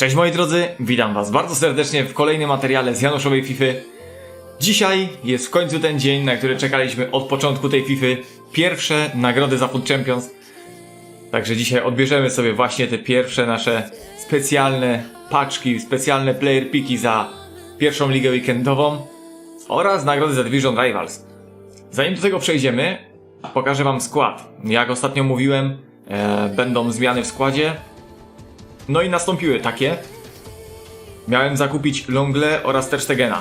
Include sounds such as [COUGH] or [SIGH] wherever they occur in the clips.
Cześć moi drodzy, witam was bardzo serdecznie w kolejnym materiale z Januszowej Fify. Dzisiaj jest w końcu ten dzień, na który czekaliśmy od początku tej Fify. Pierwsze nagrody za Food Champions. Także dzisiaj odbierzemy sobie właśnie te pierwsze nasze specjalne paczki, specjalne player piki za pierwszą ligę weekendową oraz nagrody za Division Rivals. Zanim do tego przejdziemy, pokażę wam skład. Jak ostatnio mówiłem, e, będą zmiany w składzie. No i nastąpiły takie. Miałem zakupić Longle oraz Terstegena.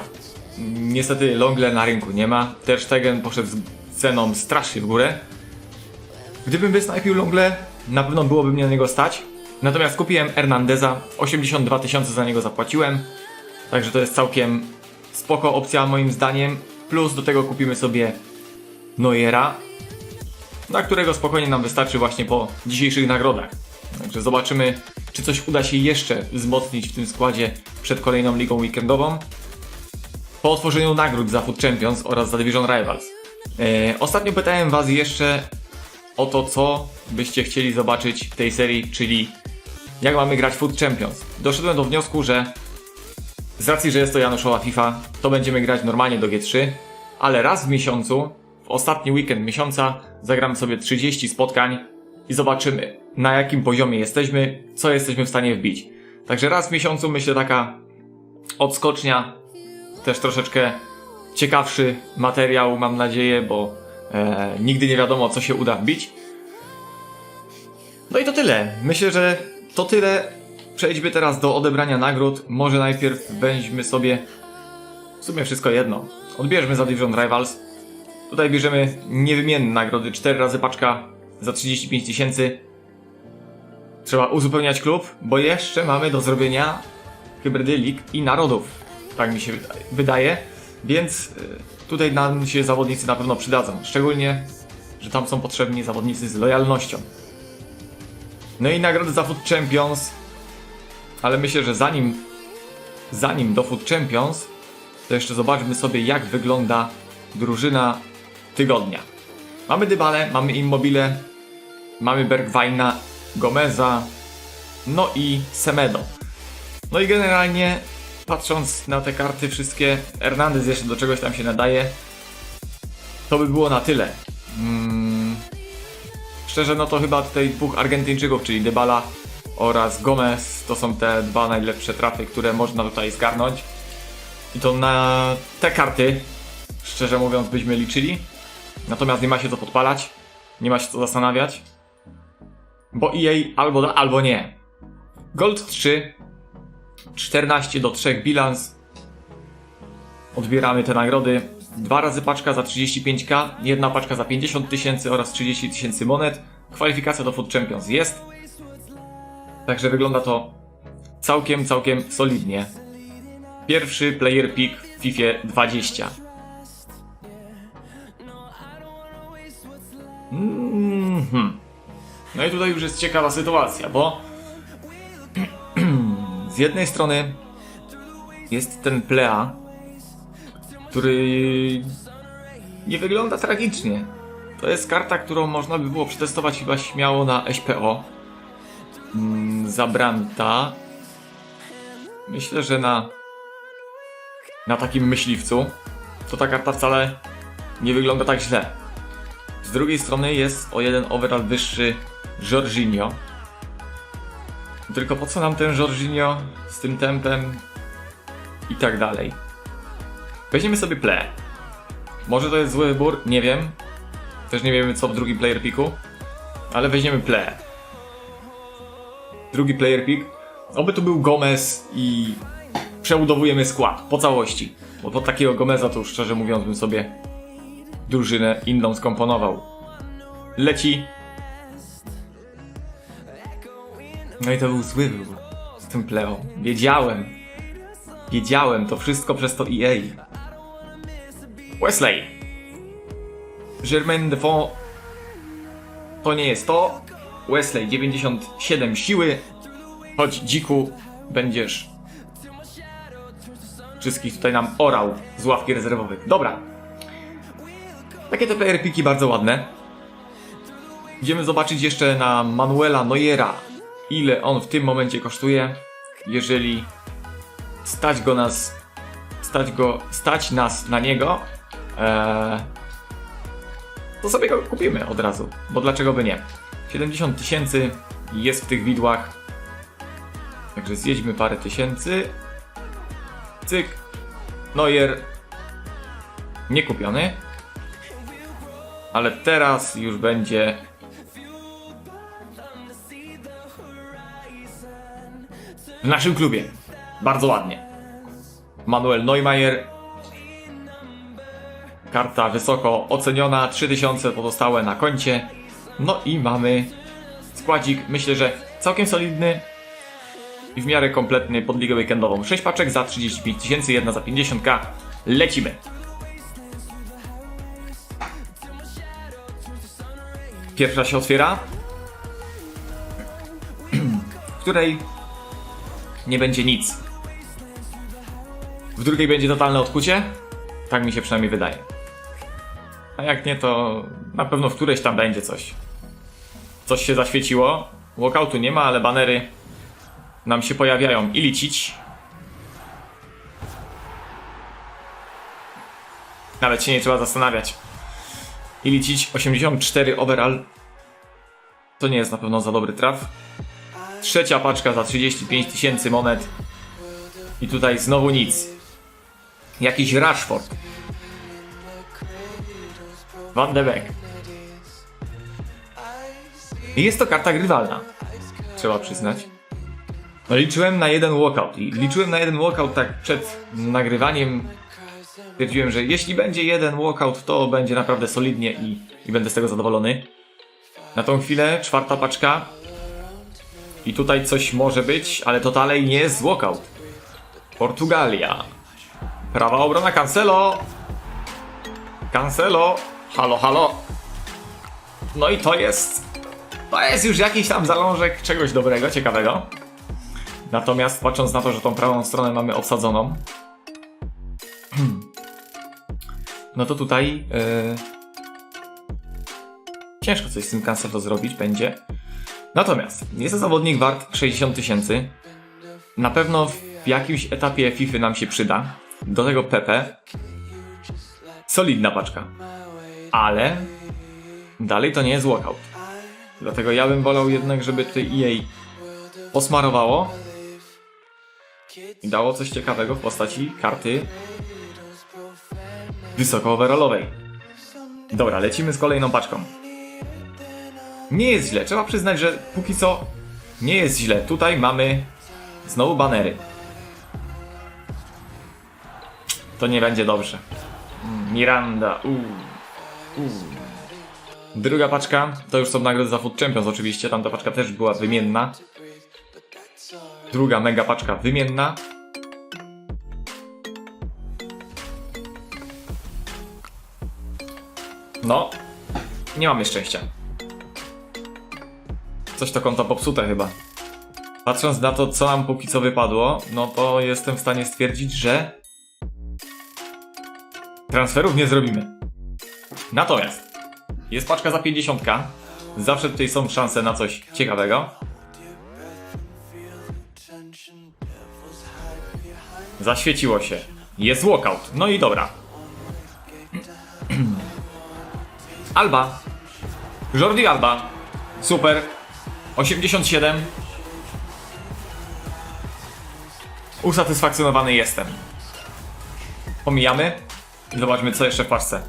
Niestety Longle na rynku nie ma. Terstegen poszedł z ceną strasznie w górę. Gdybym wysnajpił Longle, na pewno byłoby mnie na niego stać. Natomiast kupiłem Hernandeza, 82 tysiące za niego zapłaciłem. Także to jest całkiem spoko opcja moim zdaniem. Plus do tego kupimy sobie Neuera, na którego spokojnie nam wystarczy właśnie po dzisiejszych nagrodach. Także zobaczymy, czy coś uda się jeszcze wzmocnić w tym składzie przed kolejną ligą weekendową. Po otworzeniu nagród za Food Champions oraz za Division Rivals. E, ostatnio pytałem Was jeszcze o to, co byście chcieli zobaczyć w tej serii, czyli jak mamy grać Food Champions. Doszedłem do wniosku, że z racji, że jest to Januszowa FIFA, to będziemy grać normalnie do G3, ale raz w miesiącu, w ostatni weekend miesiąca, zagramy sobie 30 spotkań i zobaczymy, na jakim poziomie jesteśmy, co jesteśmy w stanie wbić. Także raz w miesiącu myślę taka odskocznia, też troszeczkę ciekawszy materiał, mam nadzieję, bo e, nigdy nie wiadomo, co się uda wbić. No i to tyle. Myślę, że to tyle. Przejdźmy teraz do odebrania nagród. Może najpierw weźmy sobie w sumie wszystko jedno. Odbierzmy za Division Rivals. Tutaj bierzemy niewymienne nagrody. 4 razy paczka za 35 tysięcy. Trzeba uzupełniać klub, bo jeszcze mamy do zrobienia hybrydy lig i narodów. Tak mi się wydaje. Więc y, tutaj nam się zawodnicy na pewno przydadzą. Szczególnie, że tam są potrzebni zawodnicy z lojalnością. No i nagrody za Food Champions. Ale myślę, że zanim, zanim do Food Champions, to jeszcze zobaczmy sobie, jak wygląda drużyna tygodnia. Mamy Dybale, mamy Immobile, mamy Bergwajna, Gomeza, no i Semedo. No i generalnie, patrząc na te karty wszystkie, Hernandez jeszcze do czegoś tam się nadaje, to by było na tyle. Mm, szczerze, no to chyba tutaj dwóch Argentyńczyków, czyli Dybala oraz Gomez, to są te dwa najlepsze trafy, które można tutaj zgarnąć. I to na te karty, szczerze mówiąc, byśmy liczyli. Natomiast nie ma się co podpalać, nie ma się co zastanawiać, bo EA albo albo nie. Gold 3, 14 do 3 bilans. Odbieramy te nagrody. Dwa razy paczka za 35k, jedna paczka za 50 tysięcy oraz 30 tysięcy monet. Kwalifikacja do Food Champions jest. Także wygląda to całkiem, całkiem solidnie. Pierwszy player pick w FIFA 20. Mhm. No i tutaj już jest ciekawa sytuacja, bo [CLEARS THROAT] z jednej strony jest ten Plea, który nie wygląda tragicznie. To jest karta, którą można by było przetestować chyba śmiało na SPO. Mm, Zabranta. Myślę, że na na takim myśliwcu to ta karta wcale nie wygląda tak źle. Z drugiej strony jest o jeden overall wyższy Jorginho. Tylko po co nam ten Jorginho z tym tempem i tak dalej. Weźmiemy sobie ple. Może to jest zły wybór, nie wiem. Też nie wiemy co w drugim player picku. Ale weźmiemy ple. Drugi player pick. Oby tu był Gomez i przeudowujemy skład po całości. Bo pod takiego Gomeza to już szczerze mówiąc bym sobie drużynę inną skomponował. Leci. No i to był zły wybór z tym Pleo. Wiedziałem. Wiedziałem, to wszystko przez to EA. Wesley. Germain Defoe. To nie jest to. Wesley 97 siły. Chodź dziku, będziesz wszystkich tutaj nam orał z ławki rezerwowych. Dobra. Takie te player piki bardzo ładne. Idziemy zobaczyć jeszcze na Manuela Neuera, ile on w tym momencie kosztuje. jeżeli stać go nas, stać go, stać nas na niego, e, to sobie go kupimy od razu, bo dlaczego by nie? 70 tysięcy jest w tych widłach, także zjedźmy parę tysięcy, cyk, Neuer nie kupiony, ale teraz już będzie w naszym klubie. Bardzo ładnie. Manuel Neumayer. Karta wysoko oceniona, 3000 pozostałe na koncie. No i mamy składzik, myślę, że całkiem solidny i w miarę kompletny pod ligę weekendową. 6 paczek za 35 tysięcy, jedna za 50k. Lecimy. Pierwsza się otwiera, w której nie będzie nic. W drugiej będzie totalne odkucie. Tak mi się przynajmniej wydaje. A jak nie, to na pewno w którejś tam będzie coś. Coś się zaświeciło. Walkoutu nie ma, ale banery nam się pojawiają i licić. Nawet się nie trzeba zastanawiać. I licić 84 overall. To nie jest na pewno za dobry traf. Trzecia paczka za 35 tysięcy monet. I tutaj znowu nic. Jakiś Rashford. Van de Beek. Jest to karta grywalna. Trzeba przyznać. No liczyłem na jeden walkout i liczyłem na jeden walkout tak przed nagrywaniem. Stwierdziłem, że jeśli będzie jeden walkout, to będzie naprawdę solidnie i, i będę z tego zadowolony. Na tą chwilę czwarta paczka. I tutaj coś może być, ale to dalej nie jest walkout. Portugalia. Prawa obrona Cancelo. Cancelo. Halo, halo. No i to jest. To jest już jakiś tam zalążek czegoś dobrego, ciekawego. Natomiast patrząc na to, że tą prawą stronę mamy obsadzoną, no to tutaj yy, ciężko coś z tym Cancelo zrobić będzie. Natomiast jest to zawodnik wart 60 tysięcy. Na pewno w jakimś etapie FIFA nam się przyda. Do tego Pepe. Solidna paczka. Ale dalej to nie jest walkout. Dlatego ja bym wolał jednak, żeby tutaj EA posmarowało i dało coś ciekawego w postaci karty wysoko overallowej. Dobra, lecimy z kolejną paczką. Nie jest źle, trzeba przyznać, że póki co nie jest źle. Tutaj mamy znowu banery. To nie będzie dobrze. Miranda, uuu, uuu. Druga paczka to już są nagrody za Food Champions oczywiście, tamta paczka też była wymienna. Druga mega paczka wymienna. No, nie mamy szczęścia. Coś to konto popsute chyba. Patrząc na to, co nam póki co wypadło, no to jestem w stanie stwierdzić, że transferów nie zrobimy. Natomiast jest paczka za 50. Zawsze tutaj są szanse na coś ciekawego. Zaświeciło się. Jest walkout. No i dobra. Alba. Jordi Alba. Super. 87. Usatysfakcjonowany jestem. Pomijamy. I zobaczmy, co jeszcze w paczce.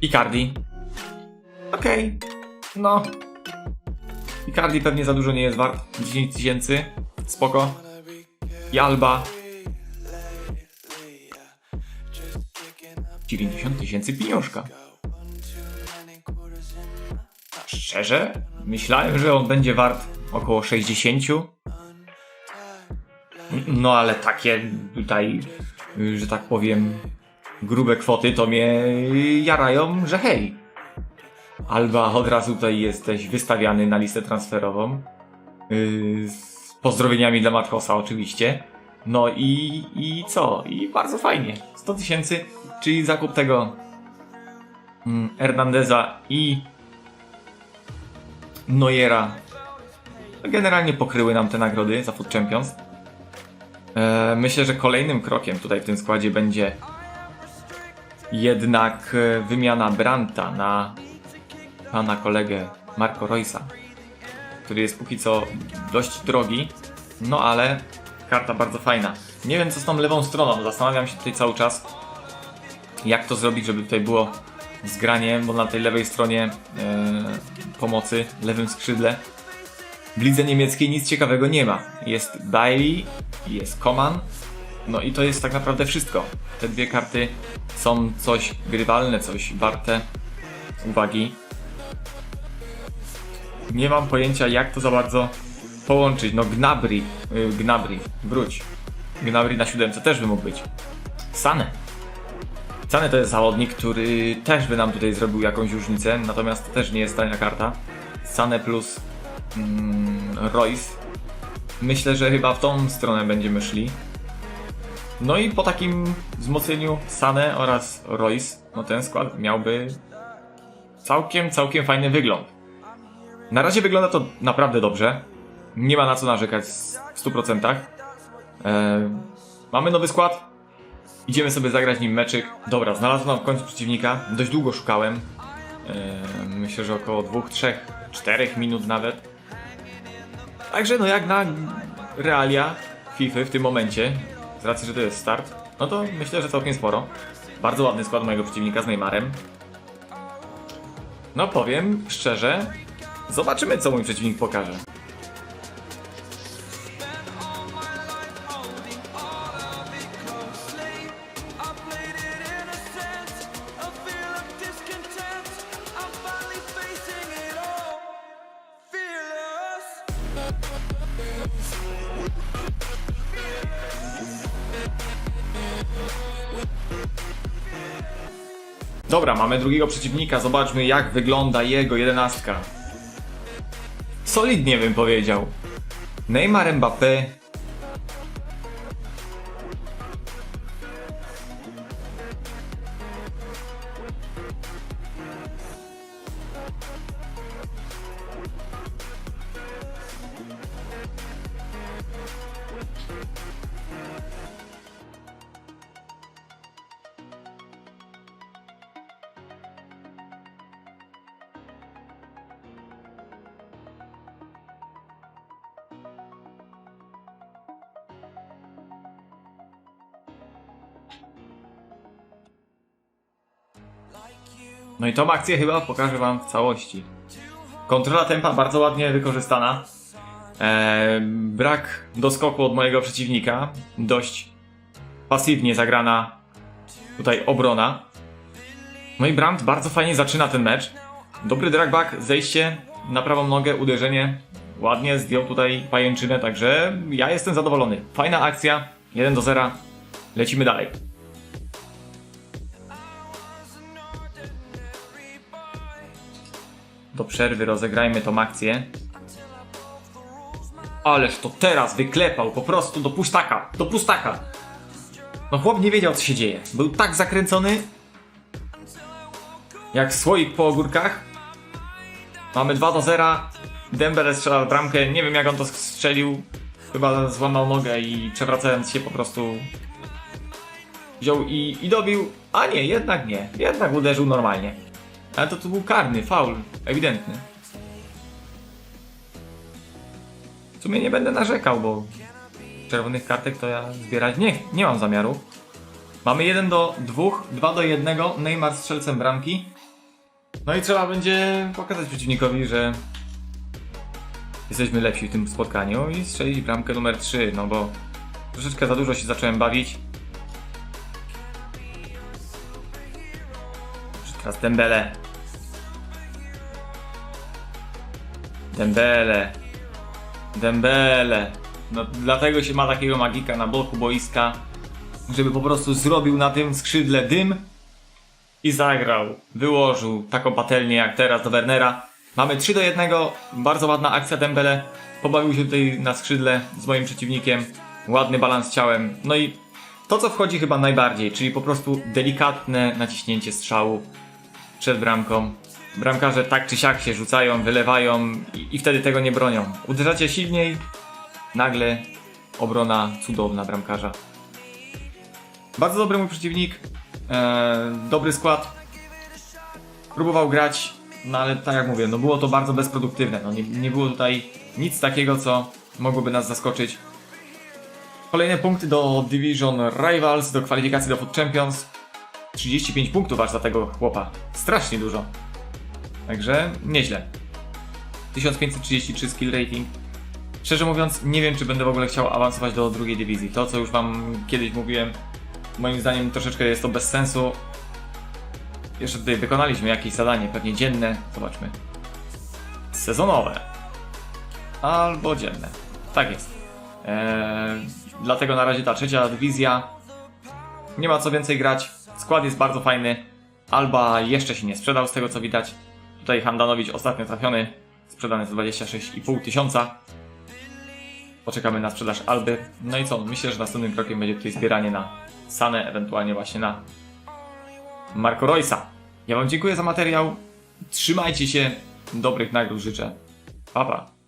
Icardi. Okej. No. Icardi pewnie za dużo nie jest wart. 10 tysięcy. Spoko. I Alba. 90 tysięcy pieniążka. Szczerze? Myślałem, że on będzie wart około 60. No ale takie tutaj, że tak powiem, grube kwoty to mnie jarają, że hej. Alba od razu tutaj jesteś wystawiany na listę transferową. Yy, z pozdrowieniami dla Matkosa oczywiście. No i, i co? I bardzo fajnie. 100 tysięcy, czyli zakup tego mm, Hernandeza i Neuera generalnie pokryły nam te nagrody za Food Champions. E, myślę, że kolejnym krokiem tutaj w tym składzie będzie jednak e, wymiana Branta na pana kolegę Marco Roysa, który jest póki co dość drogi, no ale karta bardzo fajna. Nie wiem co z tą lewą stroną, zastanawiam się tutaj cały czas, jak to zrobić, żeby tutaj było zgranie, bo na tej lewej stronie e, pomocy, lewym skrzydle w lidze niemieckiej nic ciekawego nie ma. Jest Bailey, jest Coman, no i to jest tak naprawdę wszystko. Te dwie karty są coś grywalne, coś warte uwagi. Nie mam pojęcia jak to za bardzo połączyć. No Gnabry, y, Gnabry, wróć. Gnabry na siódemce też by mógł być. Sane. Sane to jest zawodnik, który też by nam tutaj zrobił jakąś różnicę, natomiast to też nie jest tania karta. Sane plus mm, Royce. Myślę, że chyba w tą stronę będziemy szli. No i po takim wzmocnieniu Sane oraz Royce, no ten skład miałby całkiem, całkiem fajny wygląd. Na razie wygląda to naprawdę dobrze. Nie ma na co narzekać w 100%. E, mamy nowy skład. Idziemy sobie zagrać nim meczyk. Dobra, znalazłem w końcu przeciwnika. Dość długo szukałem. E, myślę, że około 2, 3, 4 minut nawet. Także no jak na realia FIFA w tym momencie, z racji, że to jest start, no to myślę, że całkiem sporo. Bardzo ładny skład mojego przeciwnika z Neymarem. No powiem szczerze, zobaczymy co mój przeciwnik pokaże. Mamy drugiego przeciwnika, zobaczmy jak wygląda jego jedenastka. Solidnie bym powiedział. Neymar Mbappé. No i tą akcję chyba pokażę wam w całości. Kontrola tempa bardzo ładnie wykorzystana. Eee, brak doskoku od mojego przeciwnika. Dość pasywnie zagrana tutaj obrona. No i Brandt bardzo fajnie zaczyna ten mecz. Dobry dragback, zejście na prawą nogę, uderzenie. Ładnie zdjął tutaj pajęczynę, także ja jestem zadowolony. Fajna akcja, 1 do 0. Lecimy dalej. Do przerwy rozegrajmy tą akcję. Ależ to teraz wyklepał po prostu do pustaka, do pustaka. No chłop nie wiedział co się dzieje. Był tak zakręcony. Jak słoik po ogórkach. Mamy 2 do 0. Dembele strzela bramkę. Nie wiem jak on to strzelił. Chyba złamał nogę i przewracając się po prostu wziął i, i dobił. A nie, jednak nie. Jednak uderzył normalnie. Ale to tu był karny, faul, ewidentny. W sumie nie będę narzekał, bo czerwonych kartek to ja zbierać nie, nie mam zamiaru. Mamy 1 do 2, 2 do 1, Neymar strzelcem bramki. No i trzeba będzie pokazać przeciwnikowi, że jesteśmy lepsi w tym spotkaniu i strzelić bramkę numer 3, no bo troszeczkę za dużo się zacząłem bawić. Teraz Dembele. Dembele. Dembele. No dlatego się ma takiego magika na boku boiska, żeby po prostu zrobił na tym skrzydle dym i zagrał. Wyłożył taką patelnię jak teraz do Wernera. Mamy 3 do 1. Bardzo ładna akcja Dembele. Pobawił się tutaj na skrzydle z moim przeciwnikiem. Ładny balans ciałem. No i to co wchodzi chyba najbardziej, czyli po prostu delikatne naciśnięcie strzału przed bramką. Bramkarze tak czy siak się rzucają, wylewają i, i wtedy tego nie bronią. Uderzacie silniej, nagle obrona cudowna bramkarza. Bardzo dobry mój przeciwnik, e, dobry skład. Próbował grać, no ale tak jak mówię, no było to bardzo bezproduktywne. No nie, nie było tutaj nic takiego, co mogłoby nas zaskoczyć. Kolejne punkty do Division Rivals, do kwalifikacji do Foot Champions. 35 punktów aż za tego chłopa. Strasznie dużo. Także nieźle. 1533 skill rating. Szczerze mówiąc, nie wiem, czy będę w ogóle chciał awansować do drugiej dywizji. To, co już wam kiedyś mówiłem, moim zdaniem troszeczkę jest to bez sensu. Jeszcze tutaj wykonaliśmy jakieś zadanie, pewnie dzienne. Zobaczmy. Sezonowe. Albo dzienne. Tak jest. Eee, dlatego na razie ta trzecia dywizja. Nie ma co więcej grać. Skład jest bardzo fajny. Alba jeszcze się nie sprzedał z tego co widać. Tutaj Handanowicz ostatnio trafiony. Sprzedany za 26,5 tysiąca. Poczekamy na sprzedaż Alby. No i co? Myślę, że następnym krokiem będzie tutaj zbieranie na Sanę, ewentualnie właśnie na Marco Roysa. Ja Wam dziękuję za materiał. Trzymajcie się. Dobrych nagród życzę. Pa, pa.